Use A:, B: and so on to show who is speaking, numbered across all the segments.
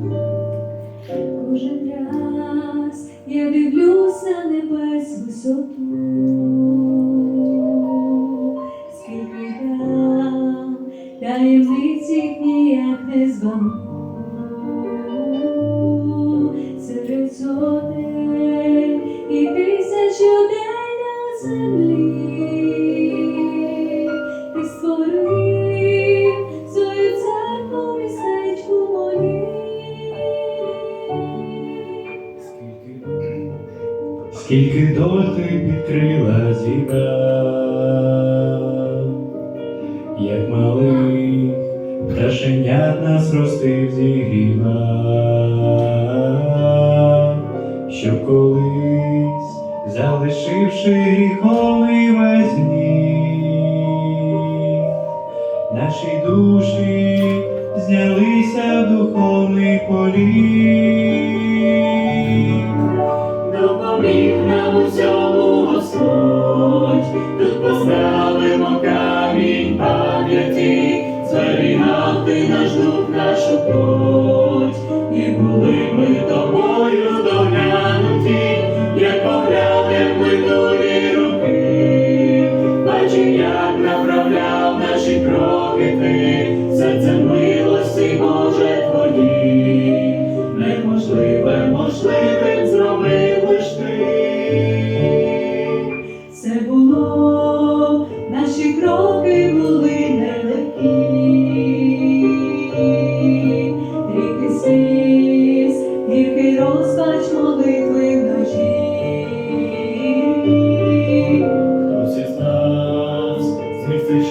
A: Кожен раз я дивлюся небес висоту, Скільки
B: доти підкрила зіка, як малих пташенят нас ростив зігріва, щоб колись, залишивши гріховний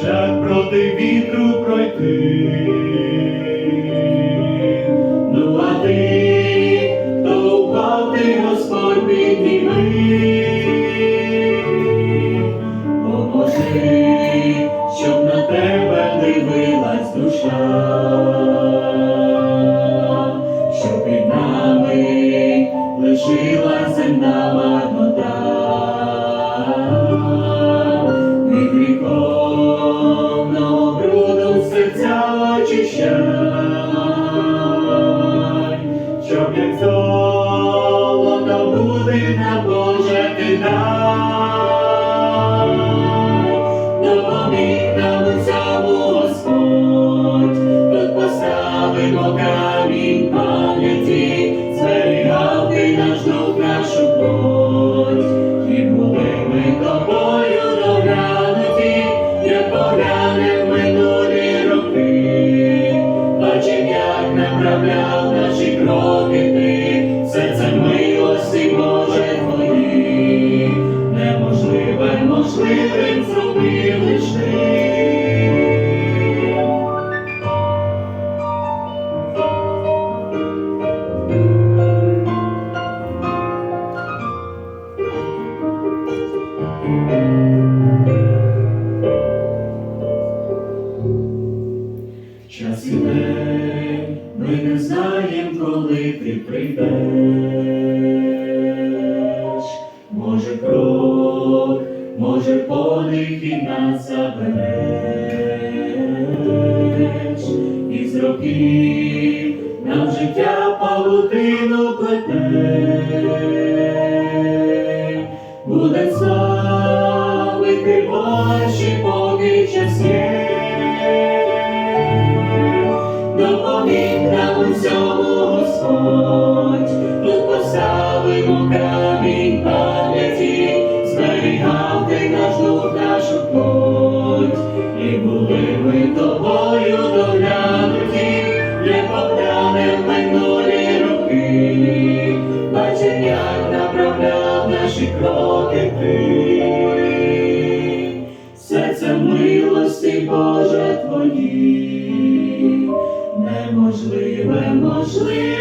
B: шлях проти вітру пройти.
C: Ну а ти, хто упав, ти Господь підніми. Поможи, щоб на тебе дивилась душа, щоб під нами лишилась земна як золото буде на Боже ти дай. Допоміг нам у цьому Господь, тут поставимо камінь пам'яті, зберігав ти наш дух, нашу плоть, зробив лиш. Час іде, ми не знаєм, коли ти прийдеш. тільки нас забереш, і з років нам життя павутину плете, буде славити ваші поки часів. щодня направляв наші кроки ти, серце милості Боже твої, неможливе, можливе.